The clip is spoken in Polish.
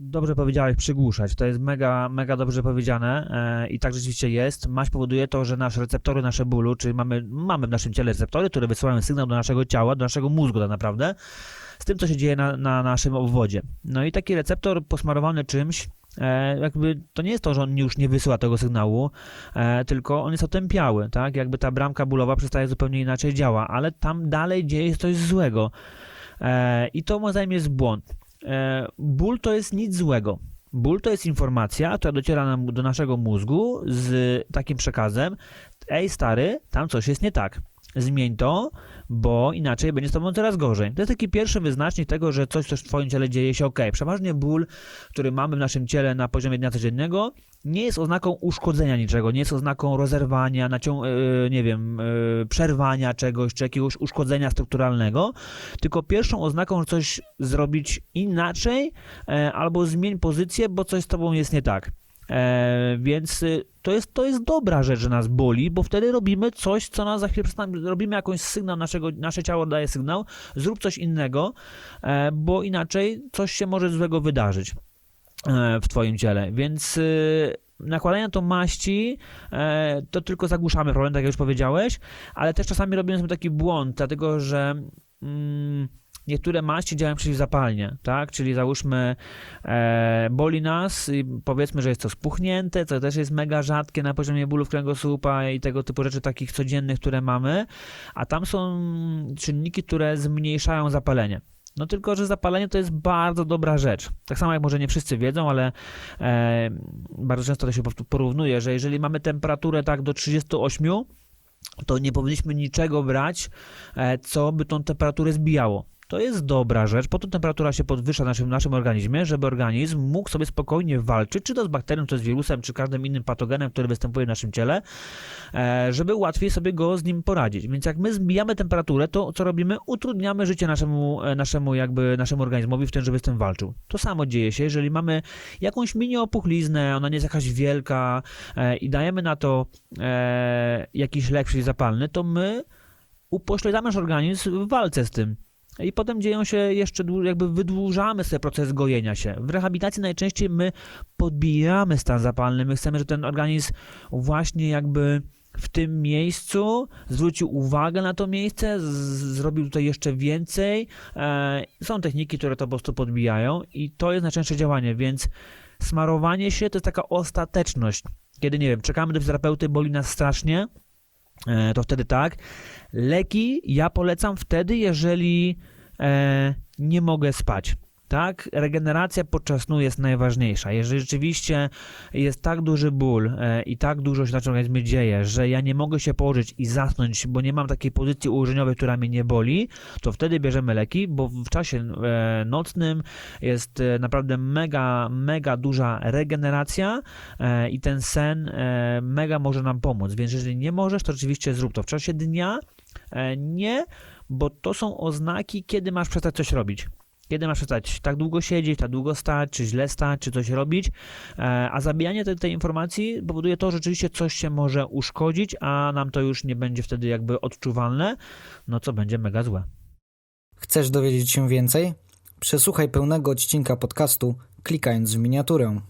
Dobrze powiedziałeś, przygłuszać. To jest mega, mega dobrze powiedziane e, i tak rzeczywiście jest. Maść powoduje to, że nasze receptory, nasze bólu, czyli mamy, mamy w naszym ciele receptory, które wysyłają sygnał do naszego ciała, do naszego mózgu tak naprawdę, z tym, co się dzieje na, na naszym obwodzie. No i taki receptor posmarowany czymś, e, jakby to nie jest to, że on już nie wysyła tego sygnału, e, tylko on jest otępiały, tak? Jakby ta bramka bólowa przestaje zupełnie inaczej działa, ale tam dalej dzieje się coś złego. I to moim zdaniem jest błąd. E, ból to jest nic złego. Ból to jest informacja, która dociera nam do naszego mózgu z takim przekazem: Ej, stary, tam coś jest nie tak. Zmień to, bo inaczej będzie z tobą coraz gorzej. To jest taki pierwszy wyznacznik tego, że coś, coś w twoim ciele dzieje się ok. Przeważnie ból, który mamy w naszym ciele na poziomie dnia codziennego, nie jest oznaką uszkodzenia niczego, nie jest oznaką rozerwania, nacią- yy, nie wiem, yy, przerwania czegoś, czy jakiegoś uszkodzenia strukturalnego, tylko pierwszą oznaką, że coś zrobić inaczej, e, albo zmień pozycję, bo coś z tobą jest nie tak. E, więc y, to jest, to jest dobra rzecz, że nas boli, bo wtedy robimy coś, co nas za chwilę robimy jakąś sygnał, naszego, nasze ciało daje sygnał, zrób coś innego, e, bo inaczej coś się może złego wydarzyć e, w twoim ciele, więc y, nakładanie to maści, e, to tylko zagłuszamy problem, tak jak już powiedziałeś, ale też czasami robimy sobie taki błąd, dlatego że mm, niektóre maści działają przeciwzapalnie, tak? Czyli załóżmy, e, boli nas i powiedzmy, że jest to spuchnięte, co też jest mega rzadkie na poziomie bólów kręgosłupa i tego typu rzeczy takich codziennych, które mamy, a tam są czynniki, które zmniejszają zapalenie. No tylko, że zapalenie to jest bardzo dobra rzecz. Tak samo jak może nie wszyscy wiedzą, ale e, bardzo często to się porównuje, że jeżeli mamy temperaturę tak do 38, to nie powinniśmy niczego brać, e, co by tą temperaturę zbijało. To jest dobra rzecz, po to temperatura się podwyższa w naszym, naszym organizmie, żeby organizm mógł sobie spokojnie walczyć, czy to z bakterią, czy z wirusem, czy każdym innym patogenem, który występuje w naszym ciele, e, żeby łatwiej sobie go z nim poradzić. Więc jak my zbijamy temperaturę, to co robimy? Utrudniamy życie naszemu, e, naszemu jakby naszemu organizmowi w tym, żeby z tym walczył. To samo dzieje się, jeżeli mamy jakąś mini opuchliznę, ona nie jest jakaś wielka e, i dajemy na to jakiś lek przeciwzapalny, to my upośledzamy nasz organizm w walce z tym. I potem dzieją się jeszcze, jakby wydłużamy sobie proces gojenia się. W rehabilitacji najczęściej my podbijamy stan zapalny, my chcemy, żeby ten organizm właśnie jakby w tym miejscu zwrócił uwagę na to miejsce, zrobił tutaj jeszcze więcej. E, są techniki, które to po prostu podbijają i to jest najczęstsze działanie, więc smarowanie się to jest taka ostateczność. Kiedy, nie wiem, czekamy do fizjoterapeuty, boli nas strasznie, to wtedy tak. Leki ja polecam wtedy, jeżeli e, nie mogę spać. Tak, regeneracja podczas snu jest najważniejsza. Jeżeli rzeczywiście jest tak duży ból e, i tak dużo się na naszym organizmie dzieje, że ja nie mogę się położyć i zasnąć, bo nie mam takiej pozycji ułożeniowej, która mnie nie boli, to wtedy bierzemy leki, bo w czasie e, nocnym jest e, naprawdę mega, mega duża regeneracja i ten sen mega może nam pomóc. Więc jeżeli nie możesz, to rzeczywiście zrób to. W czasie dnia nie, bo to są oznaki, kiedy masz przestać coś robić. Kiedy masz przestać tak długo siedzieć, tak długo stać, czy źle stać, czy coś robić, e, a zabijanie tej, tej informacji powoduje to, że rzeczywiście coś się może uszkodzić, a nam to już nie będzie wtedy jakby odczuwalne, no co będzie mega złe. Chcesz dowiedzieć się więcej? Przesłuchaj pełnego odcinka podcastu klikając w miniaturę.